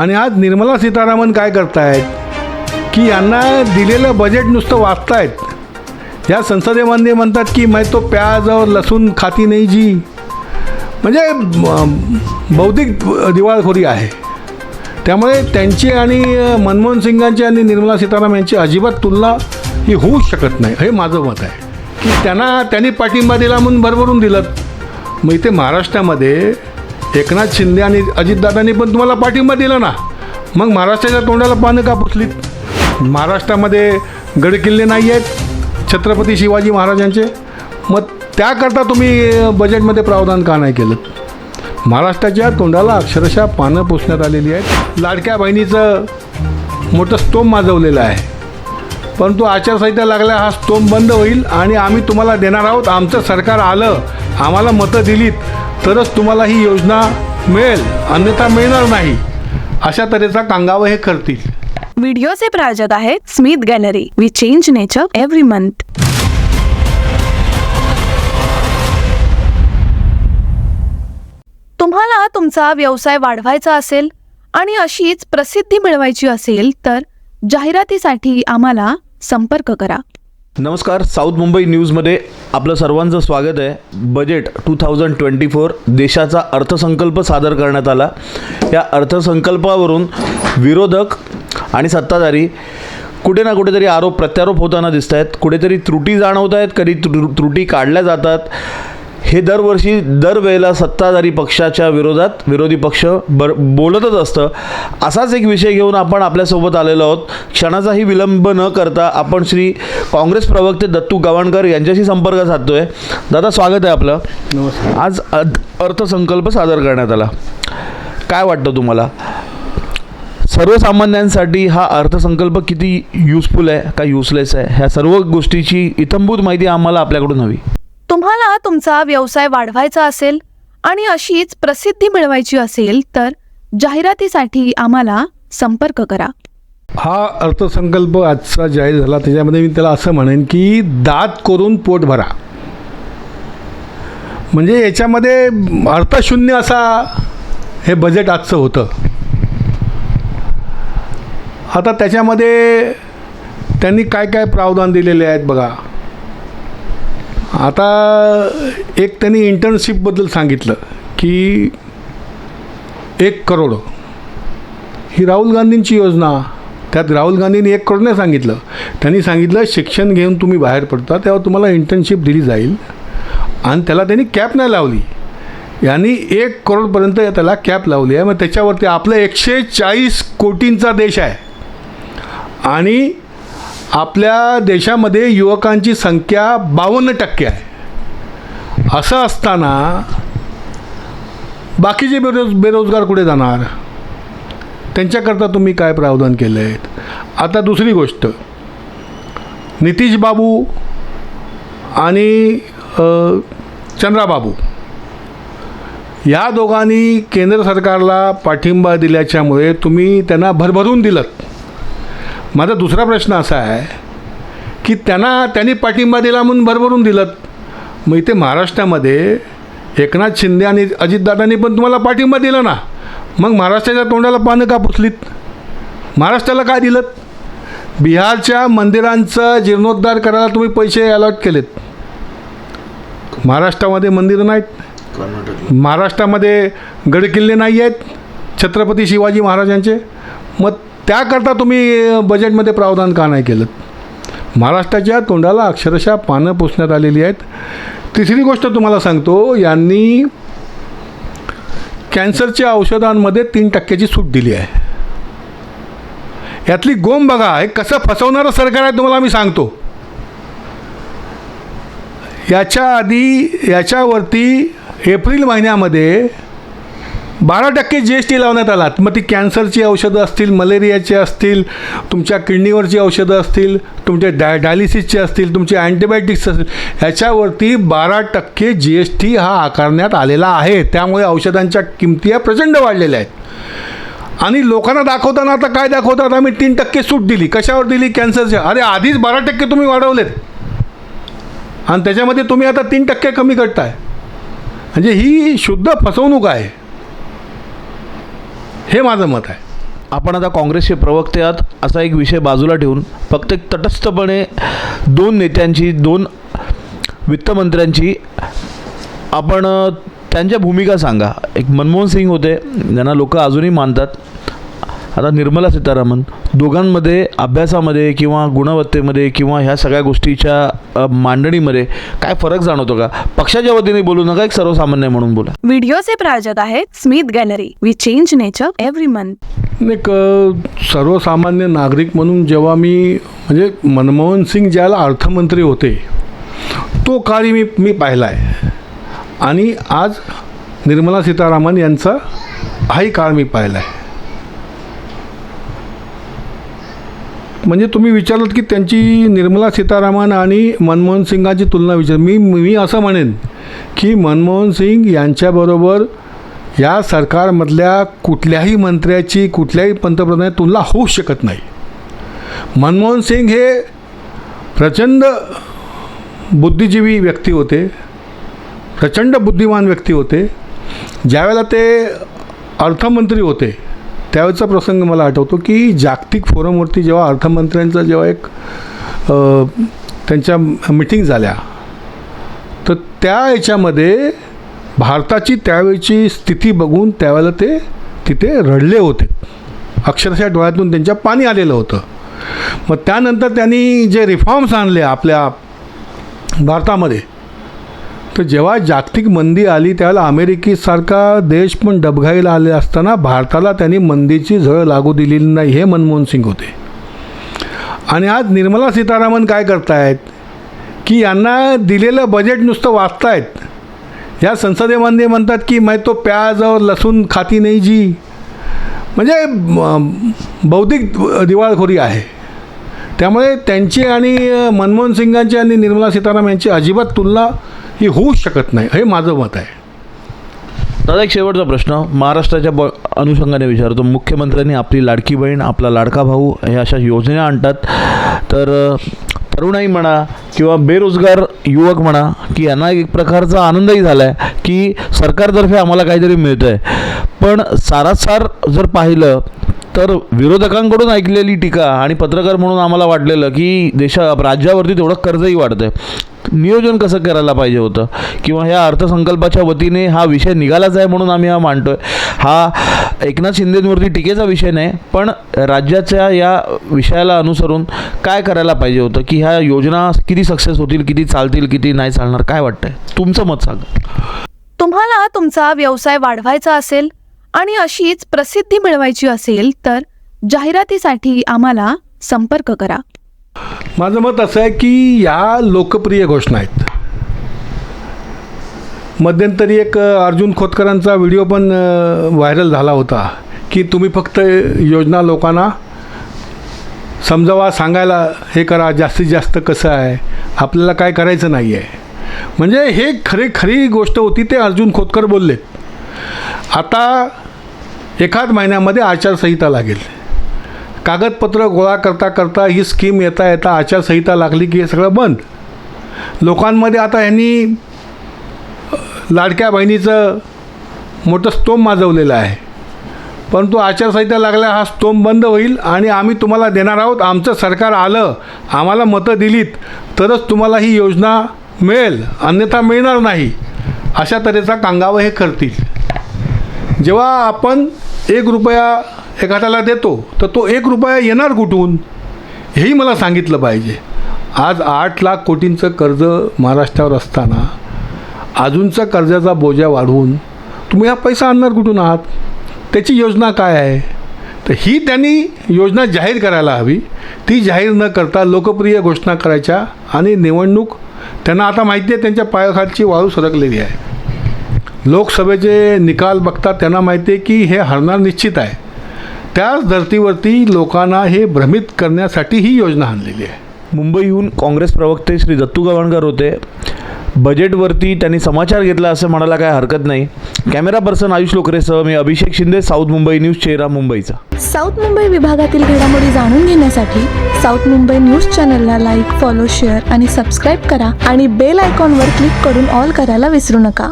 आणि आज निर्मला सीतारामन काय करतायत? की यांना दिलेलं बजेट नुसतं वाचतायत. या संसदेमध्ये म्हणतात की मैं तो प्याज और लसूण खाती नाही जी. म्हणजे बौद्धिक दिवाळखोरी आहे. त्यामुळे त्यांची आणि मनमोहन सिंगांची आणि निर्मला सीतारामन यांची अजिबात तुलना ही होऊच शकत नाही. हे माझं मत आहे. की त्यांना त्यांनी पाठिंबा दिला म्हणून भरभरून दिलं. मग इथे महाराष्ट्रामध्ये एकनाथ शिंदे आणि अजितदादांनी पण तुम्हाला पाठिंबा दिला ना? मग महाराष्ट्राच्या तोंडाला पानं का पुसलीत? महाराष्ट्रामध्ये गडकिल्ले नाही आहेत छत्रपती शिवाजी महाराजांचे. मग त्याकरता तुम्ही बजेटमध्ये प्रावधान का नाही केलं? महाराष्ट्राच्या तोंडाला अक्षरशः पानं पुसण्यात आलेली आहेत. लाडक्या बहिणीचं मोठं स्तोम माजवलेलं आहे. परंतु आचारसंहिता लागल्या हा स्तोम बंद होईल आणि आम्ही तुम्हाला देणार आहोत. आमचं सरकार आलं आम्हाला मतं दिलीत. तरच तुम्हाला ही योजना मिळेल. अन्यथा मिळणार नाही. अशा तऱ्हेचा कांगाव हे करतील. व्हिडिओचे प्रायोजक आहेत Smith Gallery we change nature every month तुम्हाला तुमचा व्यवसाय वाढवायचा असेल आणि अशीच प्रसिद्धी मिळवायची असेल तर जाहिरातीसाठी आम्हाला संपर्क करा. नमस्कार साऊथ मुंबई न्यूजमध्ये आपलं सर्वांचं स्वागत आहे. Budget two thousand twenty four देशाचा अर्थसंकल्प सादर करण्यात आला. या अर्थसंकल्पावरून विरोधक आणि सत्ताधारी कुठे ना कुठेतरी आरोप प्रत्यारोप होताना दिसत आहेत कुठेतरी त्रुटी जाणवत आहेत कधी त्रु त्रुटी काढल्या जातात. हे दरवर्षी दरवेळेला सत्ताधारी पक्षाच्या विरोधात विरोधी पक्ष बर बोलतच असतं. असाच एक विषय घेऊन आपण आपल्यासोबत आलेलो आहोत. क्षणाचाही विलंब न करता आपण श्री काँग्रेस प्रवक्ते दत्तू गवाणकर यांच्याशी संपर्क साधतोय. दादा स्वागत आहे आपलं. नमस्कार. आज अर्थसंकल्प सादर करण्यात आला. काय वाटतं तुम्हाला? सर्वसामान्यांसाठी हा अर्थसंकल्प किती युजफुल आहे का युजलेस आहे? ह्या सर्व गोष्टीची इतंभूत माहिती आम्हाला आपल्याकडून हवी. तुम्हाला तुमचा व्यवसाय वाढवायचा असेल आणि अशीच प्रसिद्धी मिळवायची असेल तर जाहिरातीसाठी आम्हाला संपर्क करा. हा अर्थसंकल्प आजचा जाहीर झाला. त्याच्यामध्ये मी त्याला असं म्हणेन की दात करून पोट भरा. म्हणजे याच्यामध्ये अर्थशून्य असा हे बजेट आजचं होतं. आता त्याच्यामध्ये त्यांनी काय काय प्रावधान दिलेले आहेत बघा. आता एक त्यांनी इंटर्नशिपबद्दल सांगितलं की एक करोड. ही राहुल गांधींची योजना. त्यात राहुल गांधींनी एक करोड नाही सांगितलं. त्यांनी सांगितलं शिक्षण घेऊन तुम्ही बाहेर पडता तेव्हा तुम्हाला इंटर्नशिप दिली जाईल. आणि त्याला त्यांनी कॅप नाही लावली. यांनी एक करोडपर्यंत त्याला कॅप लावली आहे. मग त्याच्यावरती आपलं एकशे चाळीस कोटींचा देश आहे. आणि आपल्या देशामध्ये युवकांची संख्या बावन्न टक्के आहे. असं असताना बाकीचे बेरोज बेरोजगार कुठे जाणार? त्यांच्याकरता तुम्ही काय प्रावधान केलं आहेत आता दुसरी गोष्ट. नितीश बाबू आणि चंद्राबाबू. या दोघांनी केंद्र सरकारला पाठिंबा दिल्याच्यामुळे तुम्ही त्यांना भरभरून दिलं माझा दुसरा प्रश्न असा आहे की त्यांना त्यांनी पाठिंबा दिला म्हणून भरभरून दिलं. मग इथे महाराष्ट्रामध्ये एकनाथ शिंदे आणि अजितदादांनी पण तुम्हाला पाठिंबा दिला ना. मग महाराष्ट्राच्या तोंडाला पानं का पुसलीत? महाराष्ट्राला काय दिलं? बिहारच्या मंदिरांचं जीर्णोद्धार करायला तुम्ही पैसे अलॉट केलेत. महाराष्ट्रामध्ये मंदिरं नाहीत. महाराष्ट्रामध्ये गडकिल्ले नाही आहेत छत्रपती शिवाजी महाराजांचे. मग त्याकरता तुम्ही बजेटमध्ये प्रावधान का नाही केलं? महाराष्ट्राच्या तोंडाला अक्षरशः पानं पुसण्यात आलेली आहेत. तिसरी गोष्ट तुम्हाला सांगतो यांनी कॅन्सरच्या औषधांमध्ये तीन टक्क्याची सूट दिली आहे. यातली गोम बघा हे कसं फसवणारं सरकार आहे तुम्हाला मी सांगतो. याच्या आधी याच्यावरती एप्रिल महिन्यामध्ये बारा टक्के जी एस टी लावण्यात आलात. मग ती कॅन्सरची औषधं असतील मलेरियाची असतील तुमच्या किडनीवरची औषधं असतील तुमचे डाय डायलिसिसचे असतील तुमचे अँटीबायोटिक्स असतील ह्याच्यावरती बारा टक्के जी एस टी हा आकारण्यात आलेला आहे. त्यामुळे औषधांच्या किमती या प्रचंड वाढलेल्या आहेत. आणि लोकांना दाखवताना आता काय दाखवतात? आम्ही तीन टक्के सूट दिली. कशावर दिली? कॅन्सरच्या अरे आधीच बारा टक्के तुम्ही वाढवलेत. आणि त्याच्यामध्ये तुम्ही आता तीन टक्के कमी करताय. म्हणजे ही शुद्ध फसवणूक आहे. हे माझं मत आहे. आपण आता काँग्रेसचे प्रवक्ते आहात असा एक विषय बाजूला ठेवून फक्त एक तटस्थपणे दोन नेत्यांची दोन वित्तमंत्र्यांची आपण त्यांच्या भूमिका सांगा. एक मनमोहन सिंग होते ज्यांना लोक अजूनही मानतात. आता निर्मला सीतारामन दोघांमध्ये अभ्यासामध्ये किंवा गुणवत्तेमध्ये किंवा ह्या सगळ्या गोष्टीच्या मांडणीमध्ये काय फरक जाणवतो का? पक्षाच्या वतीने बोलू नका एक सर्वसामान्य म्हणून बोला. व्हिडिओचे प्रायोजक आहेत Smith Gallery we change nature every month सर्वसामान्य नागरिक म्हणून जेव्हा मी म्हणजे मनमोहन सिंग ज्याला अर्थमंत्री होते तो काळी मी मी पाहिला आहे आणि आज निर्मला सीतारामन यांचा हाही काळ मी पाहिला आहे म्हणजे तुम्ही विचारलात की त्यांची निर्मला सीतारामन आणि मनमोहन सिंगाची तुलना विचार मी मी असं म्हणेन की मनमोहन सिंग यांच्याबरोबर या सरकारमधल्या कुठल्याही मंत्र्याची कुठल्याही पंतप्रधानाची तुलना होऊ शकत नाही. मनमोहन सिंग हे प्रचंड बुद्धिजीवी व्यक्ती होते प्रचंड बुद्धिमान व्यक्ती होते. ज्यावेळेला ते अर्थमंत्री होते त्यावेळेचा प्रसंग मला आठवतो की जागतिक फोरमवरती जेव्हा अर्थमंत्र्यांचा जेव्हा एक त्यांच्या मिटिंग झाल्या तर त्या याच्यामध्ये भारताची त्यावेळची स्थिती बघून त्यावेळेला ते तिथे रडले होते. अक्षरशः डोळ्यातून त्यांच्या पाणी आलेलं होतं. मग त्यानंतर त्यांनी जे रिफॉर्म्स आणले आपल्या भारतामध्ये तर जेव्हा जागतिक मंदी आली त्यावेळेला अमेरिकेसारखा देश पण डबघाईला आले असताना भारताला त्यांनी मंदीची झळ लागू दिलेली नाही हे मनमोहन सिंग होते. आणि आज निर्मला सीतारामन काय करतायत? की यांना दिलेलं बजेट नुसतं वाचतायत. या संसदेमध्ये म्हणतात की मैं तो प्याज और लसूण खाती नाही जी. म्हणजे बौद्धिक दिवाळखोरी आहे. त्यामुळे त्यांची आणि मनमोहन सिंगांची आणि निर्मला सीतारामन यांची अजिबात तुलना ही होऊच शकत नाही हे माझं मत आहे. दादा एक शेवटचा प्रश्न. महाराष्ट्राच्या ब अनुषंगाने विचारतो. मुख्यमंत्र्यांनी आपली लाडकी बहीण आपला लाडका भाऊ हे अशा योजना आणतात. तर तरुणाई म्हणा किंवा बेरोजगार युवक म्हणा की यांना एक प्रकारचा आनंदही झाला आहे की सरकारतर्फे आम्हाला काहीतरी मिळतं आहे पण सारासार जर पाहिलं तर विरोधकांकडून ऐकलेली टीका आणि पत्रकार म्हणून आम्हाला वाटलेलं की देशा राज्यावरती तेवढं कर्जही वाढतं आहे नियोजन कसं करायला पाहिजे होतं? किंवा ह्या अर्थसंकल्पाच्या वतीने हा विषय निघालाच आहे म्हणून आम्ही हा मांडतोय. हा एकनाथ शिंदेंवरती टीकेचा विषय नाही पण राज्याच्या या विषयाला अनुसरून काय करायला पाहिजे होतं? की ह्या योजना किती सक्सेस होतील किती चालतील किती नाही चालणार? काय वाटतंय? तुमचं मत सांगा. तुम्हाला तुमचा व्यवसाय वाढवायचा असेल आणि अशीच प्रसिद्धी मिळवायची असेल तर जाहिरातीसाठी आम्हाला संपर्क करा. माझं मत असं आहे की या लोकप्रिय घोषणा आहेत. मध्यंतरी एक अर्जुन खोतकरांचा व्हिडिओ पण व्हायरल झाला होता की तुम्ही फक्त योजना लोकांना समजावा सांगायला हे करा जास्तीत जास्त कसं आहे आपल्याला काय करायचं नाही आहे. म्हणजे हे खरी खरी गोष्ट होती ते अर्जुन खोतकर बोलले आता एखाद महिन्यामध्ये आचारसंहिता लागेल. कागदपत्र गोळा करता करता ही स्कीम येता येता आचारसंहिता लागली की हे सगळं बंद. लोकांमध्ये आता ह्यांनी लाडक्या बहिणीचं मोठं स्तोम माजवलेलं आहे. परंतु आचारसंहिता लागल्या हा स्तोम बंद होईल आणि आम्ही तुम्हाला देणार आहोत. आमचं सरकार आलं आम्हाला मतं दिलीत तरच तुम्हाला ही योजना मिळेल. अन्यथा मिळणार नाही. अशा तऱ्हेचा कांगावं हे करतील. जेव्हा आपण एक रुपया एखाद्याला देतो तर तो एक रुपया येणार कुठून? हेही मला सांगितलं पाहिजे. आज आठ लाख कोटींचं कर्ज महाराष्ट्रावर असताना अजूनचा कर्जाचा बोजा वाढवून तुम्ही हा पैसा आणणार कुठून आहात? त्याची योजना काय आहे? तर ही त्यांनी योजना जाहीर करायला हवी. ती जाहीर न करता लोकप्रिय घोषणा करायच्या आणि निवडणूक त्यांना आता माहिती आहे त्यांच्या पायाखालची वाळू सरकलेली आहे. लोकसभेचे निकाल बघता त्यांना माहिती आहे की हे हरणार निश्चित आहे. त्याच धर्तीवरती लोकांना हे भ्रमित करण्यासाठी ही योजना आणलेली आहे. मुंबईहून काँग्रेस प्रवक्ते श्री दत्तू गवाणकर होते. बजेटवरती त्यांनी समाचार घेतला असं म्हणायला काय हरकत नाही. कॅमेरा पर्सन आयुष लोकरेसह मी अभिषेक शिंदे साऊथ मुंबई न्यूज चेहरा मुंबईचा. साऊथ मुंबई विभागातील घडामोडी जाणून घेण्यासाठी साऊथ मुंबई न्यूज चॅनलला लाईक फॉलो शेअर आणि सबस्क्राईब करा आणि बेल आयकॉनवर क्लिक करून ऑल करायला विसरू नका.